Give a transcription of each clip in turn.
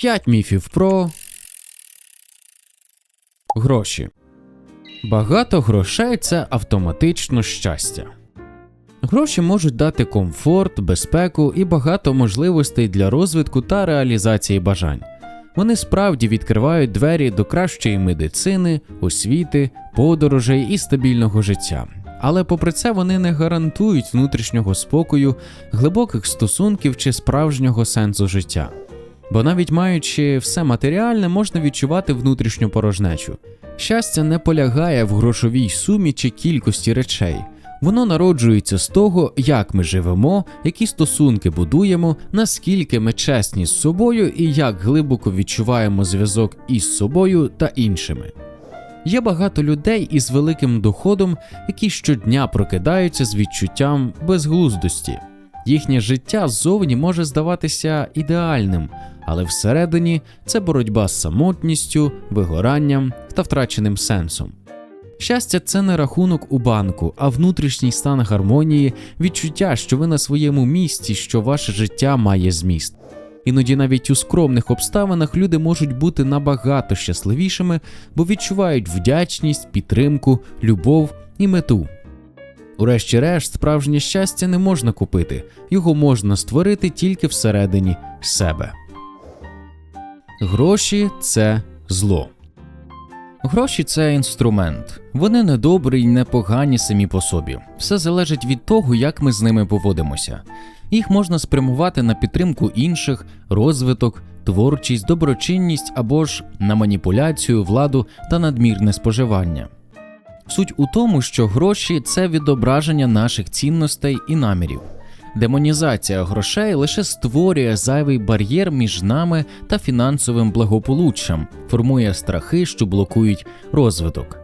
5 міфів про гроші. Багато грошей це автоматично щастя. Гроші можуть дати комфорт, безпеку і багато можливостей для розвитку та реалізації бажань. Вони справді відкривають двері до кращої медицини, освіти, подорожей і стабільного життя. Але попри це вони не гарантують внутрішнього спокою, глибоких стосунків чи справжнього сенсу життя. Бо навіть маючи все матеріальне, можна відчувати внутрішню порожнечу. Щастя не полягає в грошовій сумі чи кількості речей. Воно народжується з того, як ми живемо, які стосунки будуємо, наскільки ми чесні з собою і як глибоко відчуваємо зв'язок із собою та іншими. Є багато людей із великим доходом, які щодня прокидаються з відчуттям безглуздості. Їхнє життя ззовні може здаватися ідеальним, але всередині це боротьба з самотністю, вигоранням та втраченим сенсом. Щастя, це не рахунок у банку, а внутрішній стан гармонії, відчуття, що ви на своєму місці, що ваше життя має зміст. Іноді навіть у скромних обставинах люди можуть бути набагато щасливішими, бо відчувають вдячність, підтримку, любов і мету. Урешті-решт, справжнє щастя не можна купити, його можна створити тільки всередині себе. Гроші це зло. Гроші це інструмент. Вони не добрі й не погані самі по собі. Все залежить від того, як ми з ними поводимося. Їх можна спрямувати на підтримку інших, розвиток, творчість, доброчинність або ж на маніпуляцію, владу та надмірне споживання. Суть у тому, що гроші це відображення наших цінностей і намірів. Демонізація грошей лише створює зайвий бар'єр між нами та фінансовим благополуччям, формує страхи, що блокують розвиток.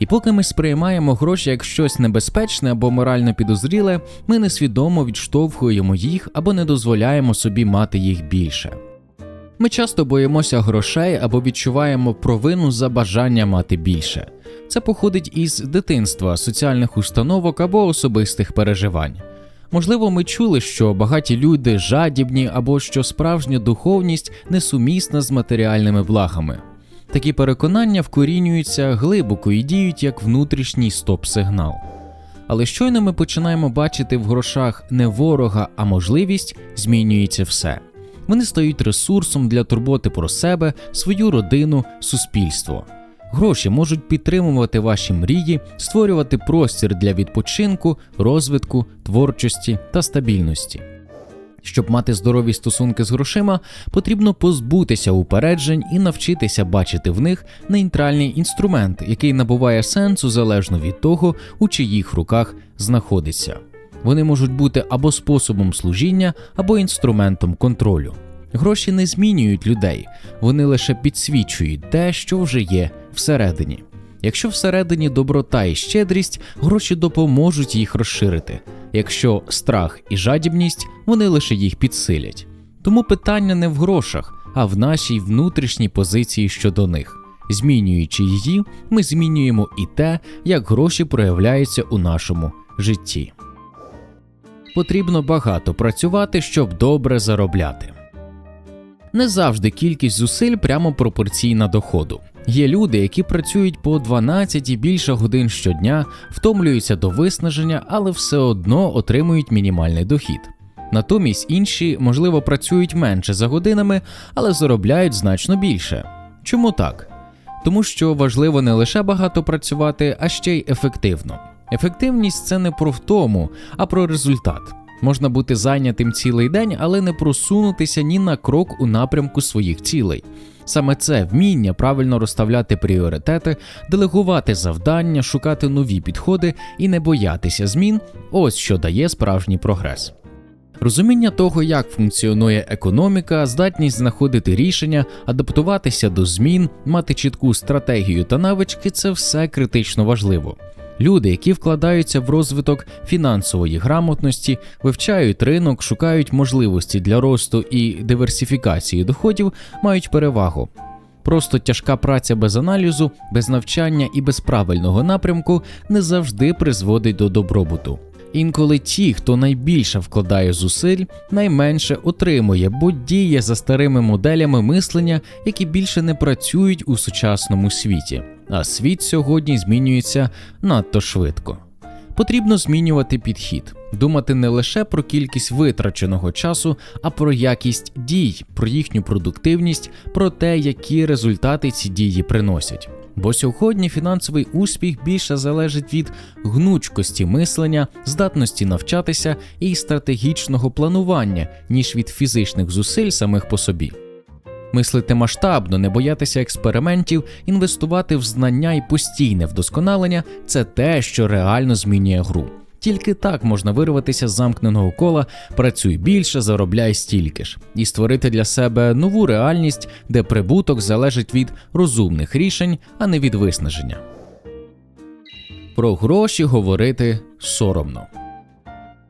І поки ми сприймаємо гроші як щось небезпечне або морально підозріле, ми несвідомо відштовхуємо їх або не дозволяємо собі мати їх більше. Ми часто боїмося грошей або відчуваємо провину за бажання мати більше. Це походить із дитинства, соціальних установок або особистих переживань. Можливо, ми чули, що багаті люди жадібні або що справжня духовність несумісна з матеріальними благами. Такі переконання вкорінюються глибоко і діють як внутрішній стоп-сигнал. Але щойно ми починаємо бачити в грошах не ворога, а можливість, змінюється все. Вони стають ресурсом для турботи про себе, свою родину, суспільство. Гроші можуть підтримувати ваші мрії, створювати простір для відпочинку, розвитку, творчості та стабільності. Щоб мати здорові стосунки з грошима, потрібно позбутися упереджень і навчитися бачити в них нейтральний інструмент, який набуває сенсу залежно від того, у чиїх руках знаходиться. Вони можуть бути або способом служіння, або інструментом контролю. Гроші не змінюють людей, вони лише підсвічують те, що вже є всередині. Якщо всередині доброта і щедрість, гроші допоможуть їх розширити. Якщо страх і жадібність, вони лише їх підсилять. Тому питання не в грошах, а в нашій внутрішній позиції щодо них. Змінюючи її, ми змінюємо і те, як гроші проявляються у нашому житті. Потрібно багато працювати, щоб добре заробляти. Не завжди кількість зусиль прямо пропорційна доходу. Є люди, які працюють по 12 і більше годин щодня, втомлюються до виснаження, але все одно отримують мінімальний дохід. Натомість інші, можливо, працюють менше за годинами, але заробляють значно більше. Чому так? Тому що важливо не лише багато працювати, а ще й ефективно. Ефективність це не про втому, а про результат. Можна бути зайнятим цілий день, але не просунутися ні на крок у напрямку своїх цілей. Саме це вміння правильно розставляти пріоритети, делегувати завдання, шукати нові підходи і не боятися змін ось що дає справжній прогрес. Розуміння того, як функціонує економіка, здатність знаходити рішення, адаптуватися до змін, мати чітку стратегію та навички це все критично важливо. Люди, які вкладаються в розвиток фінансової грамотності, вивчають ринок, шукають можливості для росту і диверсифікації доходів, мають перевагу. Просто тяжка праця без аналізу, без навчання і без правильного напрямку не завжди призводить до добробуту. Інколи ті, хто найбільше вкладає зусиль, найменше отримує, бо діє за старими моделями мислення, які більше не працюють у сучасному світі. А світ сьогодні змінюється надто швидко. Потрібно змінювати підхід, думати не лише про кількість витраченого часу, а про якість дій, про їхню продуктивність, про те, які результати ці дії приносять. Бо сьогодні фінансовий успіх більше залежить від гнучкості мислення, здатності навчатися і стратегічного планування, ніж від фізичних зусиль самих по собі. Мислити масштабно, не боятися експериментів, інвестувати в знання і постійне вдосконалення це те, що реально змінює гру. Тільки так можна вирватися з замкненого кола, працюй більше, заробляй стільки ж, і створити для себе нову реальність, де прибуток залежить від розумних рішень, а не від виснаження. Про гроші говорити соромно.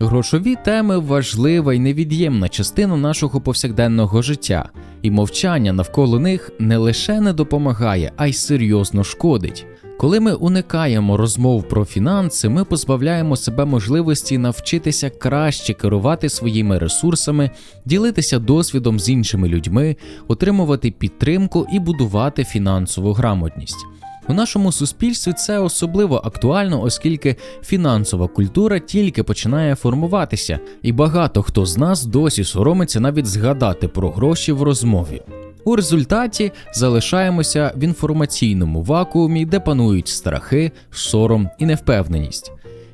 Грошові теми важлива і невід'ємна частина нашого повсякденного життя, і мовчання навколо них не лише не допомагає, а й серйозно шкодить. Коли ми уникаємо розмов про фінанси, ми позбавляємо себе можливості навчитися краще керувати своїми ресурсами, ділитися досвідом з іншими людьми, отримувати підтримку і будувати фінансову грамотність. У нашому суспільстві це особливо актуально, оскільки фінансова культура тільки починає формуватися, і багато хто з нас досі соромиться навіть згадати про гроші в розмові. У результаті залишаємося в інформаційному вакуумі, де панують страхи, сором і невпевненість.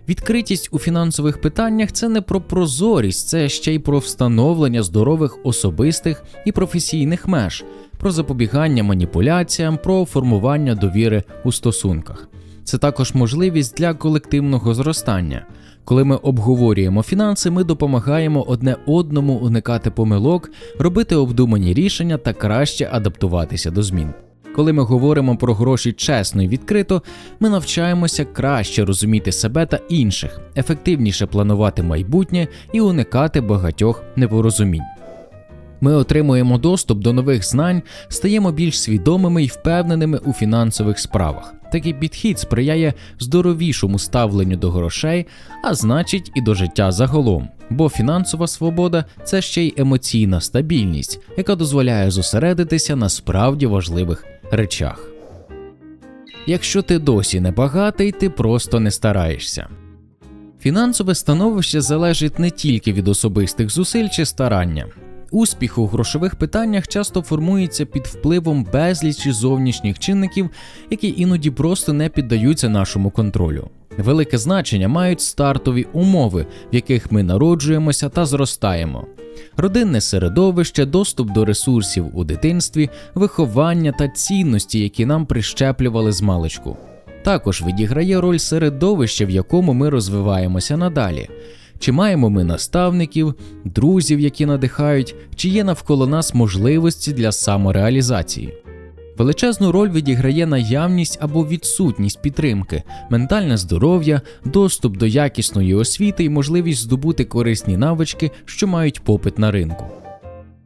Відкритість у фінансових питаннях це не про прозорість, це ще й про встановлення здорових особистих і професійних меж, про запобігання маніпуляціям, про формування довіри у стосунках. Це також можливість для колективного зростання. Коли ми обговорюємо фінанси, ми допомагаємо одне одному уникати помилок, робити обдумані рішення та краще адаптуватися до змін. Коли ми говоримо про гроші чесно і відкрито, ми навчаємося краще розуміти себе та інших, ефективніше планувати майбутнє і уникати багатьох непорозумінь. Ми отримуємо доступ до нових знань, стаємо більш свідомими і впевненими у фінансових справах. Такий підхід сприяє здоровішому ставленню до грошей, а значить і до життя загалом. Бо фінансова свобода це ще й емоційна стабільність, яка дозволяє зосередитися на справді важливих речах. Якщо ти досі не багатий, ти просто не стараєшся. Фінансове становище залежить не тільки від особистих зусиль чи старання. Успіх у грошових питаннях часто формується під впливом безлічі зовнішніх чинників, які іноді просто не піддаються нашому контролю. Велике значення мають стартові умови, в яких ми народжуємося та зростаємо. Родинне середовище, доступ до ресурсів у дитинстві, виховання та цінності, які нам прищеплювали з маличку. Також відіграє роль середовища, в якому ми розвиваємося надалі. Чи маємо ми наставників, друзів, які надихають, чи є навколо нас можливості для самореалізації? Величезну роль відіграє наявність або відсутність підтримки, ментальне здоров'я, доступ до якісної освіти і можливість здобути корисні навички, що мають попит на ринку.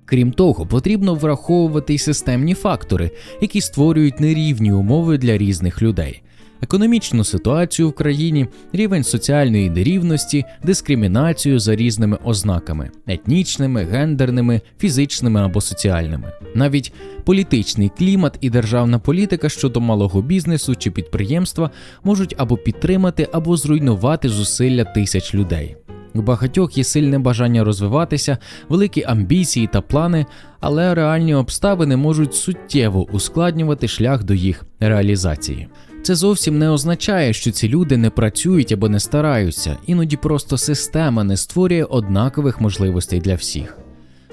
Крім того, потрібно враховувати й системні фактори, які створюють нерівні умови для різних людей економічну ситуацію в країні, рівень соціальної нерівності, дискримінацію за різними ознаками етнічними, гендерними, фізичними або соціальними, навіть політичний клімат і державна політика щодо малого бізнесу чи підприємства можуть або підтримати, або зруйнувати зусилля тисяч людей. У багатьох є сильне бажання розвиватися, великі амбіції та плани, але реальні обставини можуть суттєво ускладнювати шлях до їх реалізації. Це зовсім не означає, що ці люди не працюють або не стараються, іноді просто система не створює однакових можливостей для всіх.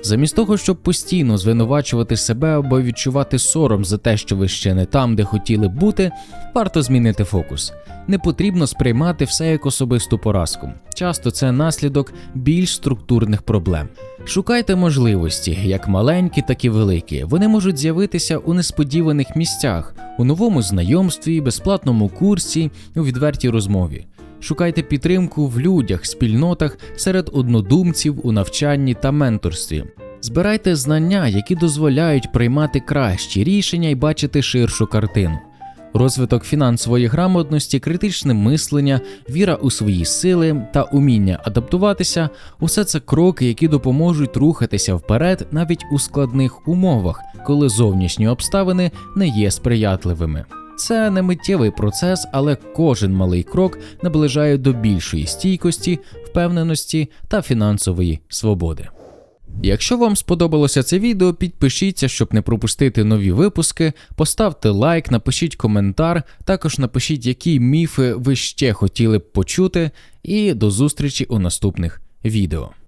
Замість того, щоб постійно звинувачувати себе або відчувати сором за те, що ви ще не там, де хотіли б бути, варто змінити фокус. Не потрібно сприймати все як особисту поразку. Часто це наслідок більш структурних проблем. Шукайте можливості, як маленькі, так і великі. Вони можуть з'явитися у несподіваних місцях, у новому знайомстві, безплатному курсі, у відвертій розмові. Шукайте підтримку в людях, спільнотах, серед однодумців у навчанні та менторстві. Збирайте знання, які дозволяють приймати кращі рішення і бачити ширшу картину. Розвиток фінансової грамотності, критичне мислення, віра у свої сили та уміння адаптуватися усе це кроки, які допоможуть рухатися вперед навіть у складних умовах, коли зовнішні обставини не є сприятливими. Це не миттєвий процес, але кожен малий крок наближає до більшої стійкості, впевненості та фінансової свободи. Якщо вам сподобалося це відео, підпишіться, щоб не пропустити нові випуски, поставте лайк, напишіть коментар, також напишіть, які міфи ви ще хотіли б почути, і до зустрічі у наступних відео.